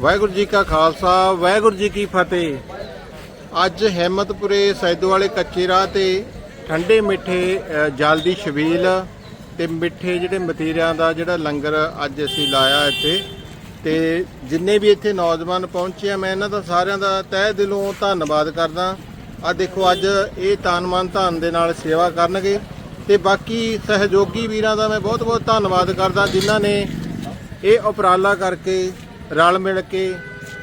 ਵਾਹਿਗੁਰੂ ਜੀ ਕਾ ਖਾਲਸਾ, ਵਾਹਿਗੁਰੂ ਜੀ ਕੀ ਫਤਿਹ। ਅੱਜ ਹਿੰਮਤਪੁਰੇ ਸੈਦੋ ਵਾਲੇ ਕੱਚੇ ਰਾਹ ਤੇ ਠੰਡੇ ਮਿੱਠੇ ਜਲ ਦੀ ਛਬੀਲ ਤੇ ਮਿੱਠੇ ਜਿਹੜੇ ਮਤੀਰਿਆਂ ਦਾ ਜਿਹੜਾ ਲੰਗਰ ਅੱਜ ਅਸੀਂ ਲਾਇਆ ਇੱਥੇ। ਤੇ ਜਿੰਨੇ ਵੀ ਇੱਥੇ ਨੌਜਵਾਨ ਪਹੁੰਚੇ ਆ, ਮੈਂ ਇਹਨਾਂ ਦਾ ਸਾਰਿਆਂ ਦਾ ਤਹਿ ਦਿਲੋਂ ਧੰਨਵਾਦ ਕਰਦਾ। ਆ ਦੇਖੋ ਅੱਜ ਇਹ ਤਨ ਮਨ ਧਨ ਦੇ ਨਾਲ ਸੇਵਾ ਕਰਨਗੇ ਤੇ ਬਾਕੀ ਸਹਿਯੋਗੀ ਵੀਰਾਂ ਦਾ ਮੈਂ ਬਹੁਤ ਬਹੁਤ ਧੰਨਵਾਦ ਕਰਦਾ, ਜਿਨ੍ਹਾਂ ਨੇ ਇਹ ਉਪਰਾਲਾ ਕਰਕੇ ਰਲ ਮਿਲ ਕੇ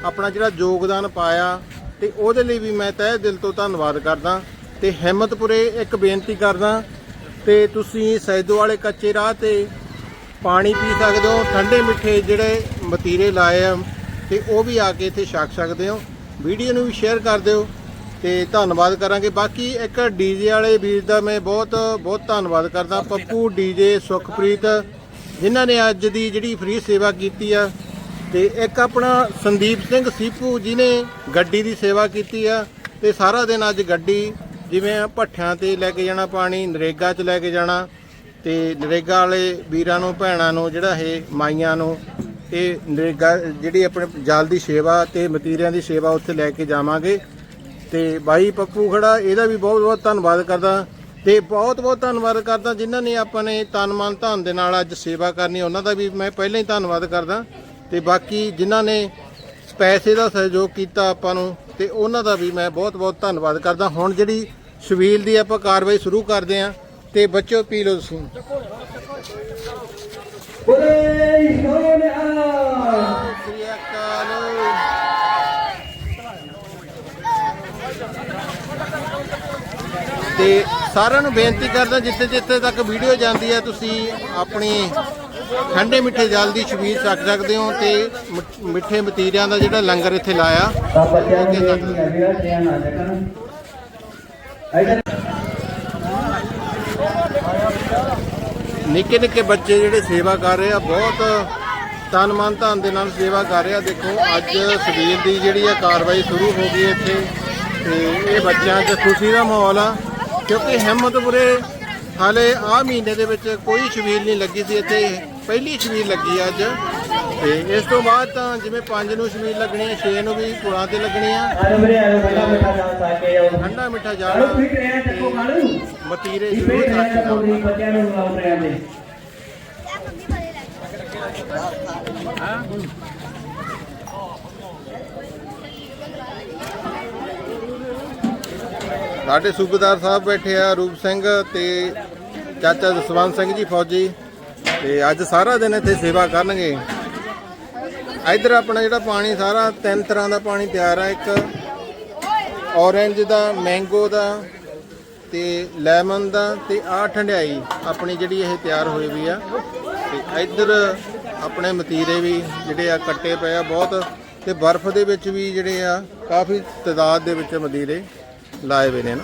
ਆਪਣਾ ਜਿਹੜਾ ਯੋਗਦਾਨ ਪਾਇਆ ਤੇ ਉਹਦੇ ਲਈ ਵੀ ਮੈਂ ਤਹਿ ਦਿਲ ਤੋਂ ਧੰਨਵਾਦ ਕਰਦਾ ਤੇ ਹਿੰਮਤਪੁਰੇ ਇੱਕ ਬੇਨਤੀ ਕਰਦਾ ਤੇ ਤੁਸੀਂ ਸੈਦੋ ਵਾਲੇ ਕੱਚੇ ਰਾਹ ਤੇ ਪਾਣੀ ਪੀ ਸਕਦੇ ਹੋ ਠੰਡੇ ਮਿੱਠੇ ਜਿਹੜੇ ਮਤੀਰੇ ਲਾਏ ਆ ਤੇ ਉਹ ਵੀ ਆ ਕੇ ਇੱਥੇ ਛਕ ਸਕਦੇ ਹੋ। ਵੀਡੀਓ ਨੂੰ ਵੀ ਸ਼ੇਅਰ ਕਰ ਦਿਓ ਤੇ ਧੰਨਵਾਦ ਕਰਾਂਗੇ। ਬਾਕੀ ਇੱਕ ਡੀਜੇ ਵਾਲੇ ਵੀਰ ਦਾ ਮੈਂ ਬਹੁਤ ਬਹੁਤ ਧੰਨਵਾਦ ਕਰਦਾ। ਪੱਪੂ ਡੀਜੇ ਸੁਖਪ੍ਰੀਤ ਜਿਨ੍ਹਾਂ ਨੇ ਅੱਜ ਦੀ ਜਿਹੜੀ ਫ੍ਰੀ ਸੇਵਾ ਕੀਤੀ ਆ ਤੇ ਇੱਕ ਆਪਣਾ ਸੰਦੀਪ ਸਿੰਘ ਸੀਪੂ ਜਿਨੇ ਗੱਡੀ ਦੀ ਸੇਵਾ ਕੀਤੀ ਆ ਤੇ ਸਾਰਾ ਦਿਨ ਅੱਜ ਗੱਡੀ ਜਿਵੇਂ ਭੱਠਿਆਂ ਤੇ ਲੈ ਕੇ ਜਾਣਾ ਪਾਣੀ, ਨਰੇਗਾ 'ਚ ਲੈ ਕੇ ਜਾਣਾ ਤੇ ਨਰੇਗਾ ਵਾਲੇ ਵੀਰਾਂ ਨੂੰ, ਭੈਣਾਂ ਨੂੰ, ਜਿਹੜਾ ਇਹ ਮਾਈਆਂ ਨੂੰ, ਇਹ ਨਰੇਗਾ ਜਿਹੜੀ ਆਪਣੇ ਜਲ ਦੀ ਸੇਵਾ ਤੇ ਮਤੀਰਿਆਂ ਦੀ ਸੇਵਾ ਉੱਥੇ ਲੈ ਕੇ ਜਾਵਾਂਗੇ। ਤੇ ਬਾਈ ਪੱਪੂ ਖੜਾ, ਇਹਦਾ ਵੀ ਬਹੁਤ ਬਹੁਤ ਧੰਨਵਾਦ ਕਰਦਾ। ਤੇ ਬਹੁਤ ਬਹੁਤ ਧੰਨਵਾਦ ਕਰਦਾ ਜਿਨ੍ਹਾਂ ਨੇ ਆਪਾਂ ਨੇ ਤਨ ਮਨ ਧਨ ਦੇ ਨਾਲ ਅੱਜ ਸੇਵਾ ਕਰਨੀ, ਉਹਨਾਂ ਦਾ ਵੀ ਮੈਂ ਪਹਿਲਾਂ ਹੀ ਧੰਨਵਾਦ ਕਰਦਾ। ਤੇ ਬਾਕੀ ਜਿਨ੍ਹਾਂ ਨੇ ਪੈਸੇ ਦਾ ਸਹਿਯੋਗ ਕੀਤਾ ਆਪਾਂ ਨੂੰ, ਤੇ ਉਹਨਾਂ ਦਾ ਵੀ ਮੈਂ ਬਹੁਤ ਬਹੁਤ ਧੰਨਵਾਦ ਕਰਦਾ। ਹੁਣ ਜਿਹੜੀ ਸ਼ਵੀਲ ਦੀ ਆਪਾਂ ਕਾਰਵਾਈ ਸ਼ੁਰੂ ਕਰਦੇ ਆਂ ਤੇ ਬੱਚੋ, ਪੀ ਲਓ ਤੁਸੀਂ। ਬੋਲੇ ਸੋਨਿਆ ਸ੍ਰੀ ਅਕਾਲ ਤੇ ਸਾਰਿਆਂ ਨੂੰ ਬੇਨਤੀ ਕਰਦਾ ਜਿੱਥੇ ਜਿੱਥੇ ਤੱਕ ਵੀਡੀਓ ਜਾਂਦੀ ਹੈ, ਤੁਸੀਂ ਆਪਣੀ ਠੰਡੇ ਮਿੱਠੇ ਜਲ ਦੀ ਛਬੀਲ ਚੱਕ ਸਕਦੇ ਹੋ ਤੇ ਮਿੱਠੇ ਮਤੀਰਿਆਂ ਦਾ ਜਿਹੜਾ ਲੰਗਰ ਇੱਥੇ ਲਾਇਆ। ਨਿੱਕੇ ਨਿੱਕੇ ਬੱਚੇ ਜਿਹੜੇ ਸੇਵਾ ਕਰ ਰਹੇ ਆ, ਬਹੁਤ ਤਨ ਮਨ ਧਨ ਦੇ ਨਾਲ ਸੇਵਾ ਕਰ ਰਹੇ ਆ। ਦੇਖੋ, ਅੱਜ ਸਵੇਰ ਦੀ ਜਿਹੜੀ ਆ ਕਾਰਵਾਈ ਸ਼ੁਰੂ ਹੋ ਗਈ ਇੱਥੇ ਤੇ ਇਹ ਬੱਚਿਆਂ 'ਚ ਖੁਸ਼ੀ ਦਾ ਮਾਹੌਲ ਆ, ਕਿਉਂਕਿ ਹਿੰਮਤਪੁਰੇ ਹਾਲੇ ਆ ਮਹੀਨੇ ਦੇ ਵਿੱਚ ਕੋਈ ਸ਼ਬੀਲ ਨਹੀਂ ਲੱਗੀ ਸੀ ਇੱਥੇ। ਪਹਿਲੀ ਛਬੀਲ ਲੱਗੀ ਅੱਜ। ਤੇ ਇਸ ਤੋਂ ਬਾਅਦ ਤਾਂ ਜਿਵੇਂ 5 ਨੂੰ ਛਬੀਲ ਲੱਗਣੀ ਹੈ 6 ਨੂੰ ਵੀ ਪੁਲਾਂ ਤੇ ਲੱਗਣੀ ਆ। ਮਿੱਠਾ ਜਾ ਠੰਡਾ ਮਿੱਠਾ ਕਾਲੂ ਮਤੀਰੇ ਜ਼ਰੂਰ ਸਾਡੇ ਸੂਬੇਦਾਰ ਸਾਹਿਬ ਬੈਠੇ ਆ ਰੂਪ ਸਿੰਘ ਤੇ ਚਾਚਾ ਜਸਵੰਤ ਸਿੰਘ ਜੀ ਫੌਜੀ। ਤੇ ਅੱਜ ਸਾਰਾ ਦਿਨ ਇੱਥੇ ਸੇਵਾ ਕਰਨਗੇ। ਇੱਧਰ ਆਪਣਾ ਜਿਹੜਾ ਪਾਣੀ ਸਾਰਾ ਤਿੰਨ ਤਰ੍ਹਾਂ ਦਾ ਪਾਣੀ ਤਿਆਰ ਆ, ਇੱਕ ਔਰੰਜ ਦਾ ਮੈਂਗੋ ਦਾ ਤੇ ਲੈਮਨ ਦਾ ਤੇ ਆ ਠੰਡਿਆਈ ਆਪਣੀ ਜਿਹੜੀ ਇਹ ਤਿਆਰ ਹੋਈ ਵੀ ਆ। ਤੇ ਇੱਧਰ ਆਪਣੇ ਮਤੀਰੇ ਵੀ ਜਿਹੜੇ ਆ ਕੱਟੇ ਪਏ ਆ ਬਹੁਤ ਤੇ ਬਰਫ਼ ਦੇ ਵਿੱਚ ਵੀ ਜਿਹੜੇ ਆ ਕਾਫੀ ਤਦਾਦ ਦੇ ਵਿੱਚ ਮਤੀਰੇ ਲਾਏ ਹੋਏ ਨੇ ਨਾ।